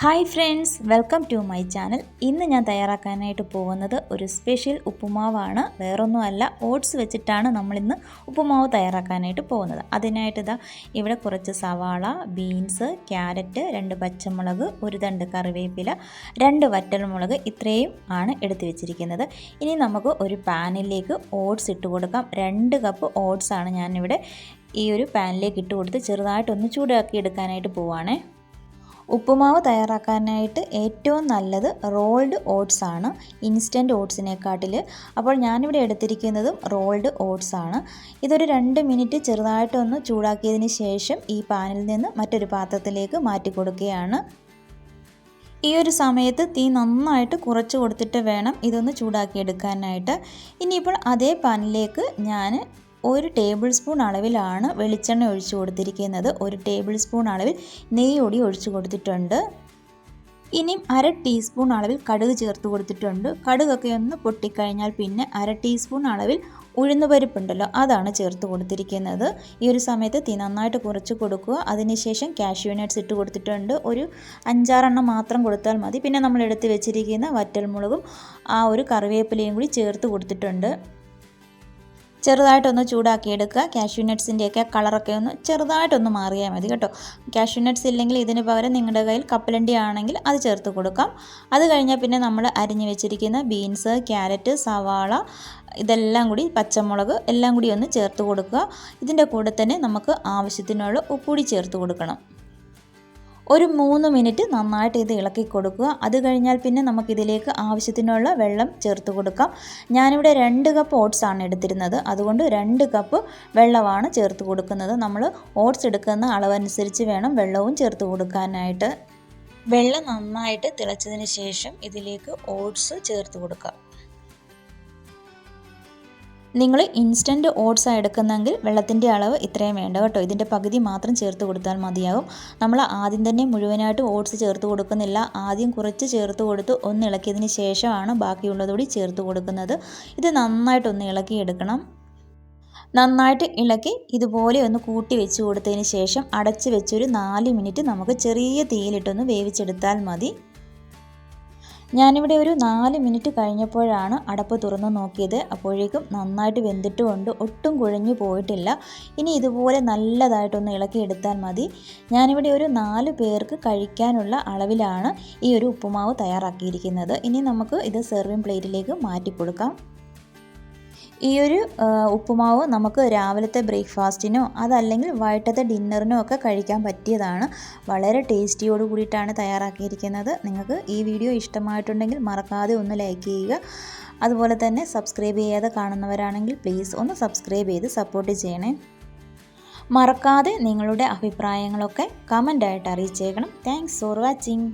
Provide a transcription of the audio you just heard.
Hi friends welcome to my channel. ഇന്ന് ഞാൻ തയ്യാറാക്കാനായിട്ട് പോകുന്നത് ഒരു സ്പെഷ്യൽ ഉപ്പുമാവാണ്. വേറൊന്നുമല്ല ഓട്സ് വെച്ചിട്ടാണ് നമ്മളിന്ന് ഉപ്പുമാവ് തയ്യാറാക്കാനായിട്ട് പോകുന്നത്. അതിനായിട്ട് ഇതാ ഇവിടെ കുറച്ച് സവാള ബീൻസ് ക്യാരറ്റ് രണ്ട് പച്ചമുളക് ഒരു തണ്ട് കറിവേപ്പില രണ്ട് വറ്റൽമുളക് ഇത്രയും ആണ് എടുത്തു വെച്ചിരിക്കുന്നത്. ഇനി നമുക്ക് ഒരു പാനിലേക്ക് ഓട്സ് ഇട്ട് കൊടുക്കാം. രണ്ട് കപ്പ് ഓട്സാണ് ഞാനിവിടെ ഈ ഒരു പാനിലേക്ക് ഇട്ട് കൊടുത്ത് ചെറുതായിട്ടൊന്ന് ചൂടാക്കി എടുക്കാനായിട്ട് പോവുകയാണേ ഉപ്പുമാവ് തയ്യാറാക്കാനായിട്ട് ഏറ്റവും നല്ലത് റോൾഡ് ഓട്സ് ആണ് ഇൻസ്റ്റന്റ് ഓട്സിനെക്കാട്ടിൽ അപ്പോൾ ഞാനിവിടെ എടുത്തിരിക്കുന്നതും റോൾഡ് ഓട്സ് ആണ്. ഇതൊരു രണ്ട് മിനിറ്റ് ചെറുതായിട്ടൊന്ന് ചൂടാക്കിയതിന് ശേഷം ഈ പാനിൽ നിന്ന് മറ്റൊരു പാത്രത്തിലേക്ക് മാറ്റി കൊടുക്കുകയാണ്. ഈ ഒരു സമയത്ത് തീ നന്നായിട്ട് കുറച്ച് കൊടുത്തിട്ട് വേണം ഇതൊന്ന് ചൂടാക്കിയെടുക്കാനായിട്ട് ഇനിയിപ്പോൾ അതേ പാനിലേക്ക് ഞാൻ ഒരു ടേബിൾ സ്പൂൺ അളവിലാണ് വെളിച്ചെണ്ണ ഒഴിച്ചു കൊടുത്തിരിക്കുന്നത്. ഒരു ടേബിൾ സ്പൂൺ അളവിൽ നെയ്യ് കൂടി ഒഴിച്ചു കൊടുത്തിട്ടുണ്ട്. ഇനിയും അര ടീസ്പൂൺ അളവിൽ കടുക് ചേർത്ത് കൊടുത്തിട്ടുണ്ട്. കടുകൊക്കെ ഒന്ന് പൊട്ടിക്കഴിഞ്ഞാൽ പിന്നെ അര ടീസ്പൂൺ അളവിൽ ഉഴുന്നുപരിപ്പുണ്ടല്ലോ അതാണ് ചേർത്ത് കൊടുത്തിരിക്കുന്നത്. ഈ ഒരു സമയത്ത് തീ നന്നായിട്ട് കുറച്ച് കൊടുക്കുക. അതിനുശേഷം കാഷ്യൂ നട്ട്സ് ഇട്ട് കൊടുത്തിട്ടുണ്ട്. ഒരു അഞ്ചാറെണ്ണം മാത്രം കൊടുത്താൽ മതി. പിന്നെ നമ്മൾ എടുത്ത് വെച്ചിരിക്കുന്ന വറ്റൽമുളകും ആ ഒരു കറിവേപ്പിലയും കൂടി ചേർത്ത് കൊടുത്തിട്ടുണ്ട്. ചെറുതായിട്ടൊന്ന് ചൂടാക്കിയെടുക്കുക. കാഷ്യൂ നട്ട്സിന്റെയൊക്കെ കളറൊക്കെ ഒന്ന് ചെറുതായിട്ടൊന്ന് മാറിയാൽ മതി കേട്ടോ. കാഷ്യൂ നട്ട്സ് ഇല്ലെങ്കിൽ ഇതിന് പകരം നിങ്ങളുടെ കയ്യിൽ കപ്പലണ്ടി ആണെങ്കിൽ അത് ചേർത്ത് കൊടുക്കാം. അത് കഴിഞ്ഞാൽ പിന്നെ നമ്മൾ അരിഞ്ഞു വെച്ചിരിക്കുന്ന ബീൻസ് ക്യാരറ്റ് സവാള ഇതെല്ലാം കൂടി പച്ചമുളക് എല്ലാം കൂടി ഒന്ന് ചേർത്ത് കൊടുക്കുക. ഇതിന്റെ കൂടെ തന്നെ നമുക്ക് ആവശ്യത്തിനുള്ള ഉപ്പുകൂടി ചേർത്ത് കൊടുക്കണം. ഒരു മൂന്ന് മിനിറ്റ് നന്നായിട്ട് ഇത് ഇളക്കി കൊടുക്കുക. അത് കഴിഞ്ഞാൽ പിന്നെ നമുക്കിതിലേക്ക് ആവശ്യത്തിനുള്ള വെള്ളം ചേർത്ത് കൊടുക്കാം. ഞാനിവിടെ രണ്ട് കപ്പ് ഓട്സ് ആണ് എടുത്തിരുന്നത്. അതുകൊണ്ട് രണ്ട് കപ്പ് വെള്ളമാണ് ചേർത്ത് കൊടുക്കുന്നത്. നമ്മൾ ഓട്സ് എടുക്കുന്ന അളവനുസരിച്ച് വേണം വെള്ളവും ചേർത്ത് കൊടുക്കാനായിട്ട്. വെള്ളം നന്നായിട്ട് തിളച്ചതിന് ശേഷം ഇതിലേക്ക് ഓട്സ് ചേർത്ത് കൊടുക്കാം. നിങ്ങൾ ഇൻസ്റ്റന്റ് ഓട്സ് എടുക്കുന്നെങ്കിൽ വെള്ളത്തിന്റെ അളവ് ഇത്രയും വേണ്ട കേട്ടോ. ഇതിന്റെ പകുതി മാത്രം ചേർത്ത് കൊടുത്താൽ മതിയാകും നമ്മൾ ആദ്യം തന്നെ മുഴുവനായിട്ട് ഓട്സ് ചേർത്ത് കൊടുക്കുന്നില്ല. ആദ്യം കുറച്ച് ചേർത്ത് കൊടുത്ത് ഒന്ന് ഇളക്കിയതിന് ശേഷമാണ് ബാക്കിയുള്ളതുകൂടി ചേർത്ത് കൊടുക്കുന്നത്. ഇത് നന്നായിട്ടൊന്ന് ഇളക്കിയെടുക്കണം നന്നായിട്ട് ഇളക്കി ഇതുപോലെ ഒന്ന് കൂട്ടി വെച്ച് കൊടുത്തതിന് ശേഷം അടച്ച് വെച്ചൊരു നാല് മിനിറ്റ് നമുക്ക് ചെറിയ തീയിലിട്ടൊന്ന് വേവിച്ചെടുത്താൽ മതി. ഞാനിവിടെ ഒരു നാല് മിനിറ്റ് കഴിഞ്ഞപ്പോഴാണ് അടപ്പ് തുറന്ന് നോക്കിയത്. അപ്പോഴേക്കും നന്നായിട്ട് വെന്തിട്ടുമുണ്ട് ഒട്ടും കുഴഞ്ഞു പോയിട്ടില്ല. ഇനി ഇതുപോലെ നല്ലതായിട്ടൊന്ന് ഇളക്കിയെടുത്താൽ മതി. ഞാനിവിടെ ഒരു നാല് പേർക്ക് കഴിക്കാനുള്ള അളവിലാണ് ഈ ഒരു ഉപ്പുമാവ് തയ്യാറാക്കിയിരിക്കുന്നത്. ഇനി നമുക്ക് ഇത് സെർവിങ് പ്ലേറ്റിലേക്ക് മാറ്റി കൊടുക്കാം. ഈ ഒരു ഉപ്പുമാവ് നമുക്ക് രാവിലത്തെ ബ്രേക്ക്ഫാസ്റ്റിനോ അതല്ലെങ്കിൽ വൈകിട്ടത്തെ ഡിന്നറിനോ ഒക്കെ കഴിക്കാൻ പറ്റിയതാണ്. വളരെ ടേസ്റ്റിയോട് കൂടിയിട്ടാണ് തയ്യാറാക്കിയിരിക്കുന്നത്. നിങ്ങൾക്ക് ഈ വീഡിയോ ഇഷ്ടമായിട്ടുണ്ടെങ്കിൽ മറക്കാതെ ഒന്ന് ലൈക്ക് ചെയ്യുക. അതുപോലെ തന്നെ സബ്സ്ക്രൈബ് ചെയ്യാതെ കാണുന്നവരാണെങ്കിൽ പ്ലീസ് ഒന്ന് സബ്സ്ക്രൈബ് ചെയ്ത് സപ്പോർട്ട് ചെയ്യണേ. മറക്കാതെ നിങ്ങളുടെ അഭിപ്രായങ്ങളൊക്കെ കമന്റായിട്ട് അറിയിച്ചേക്കണം. Thanks for watching.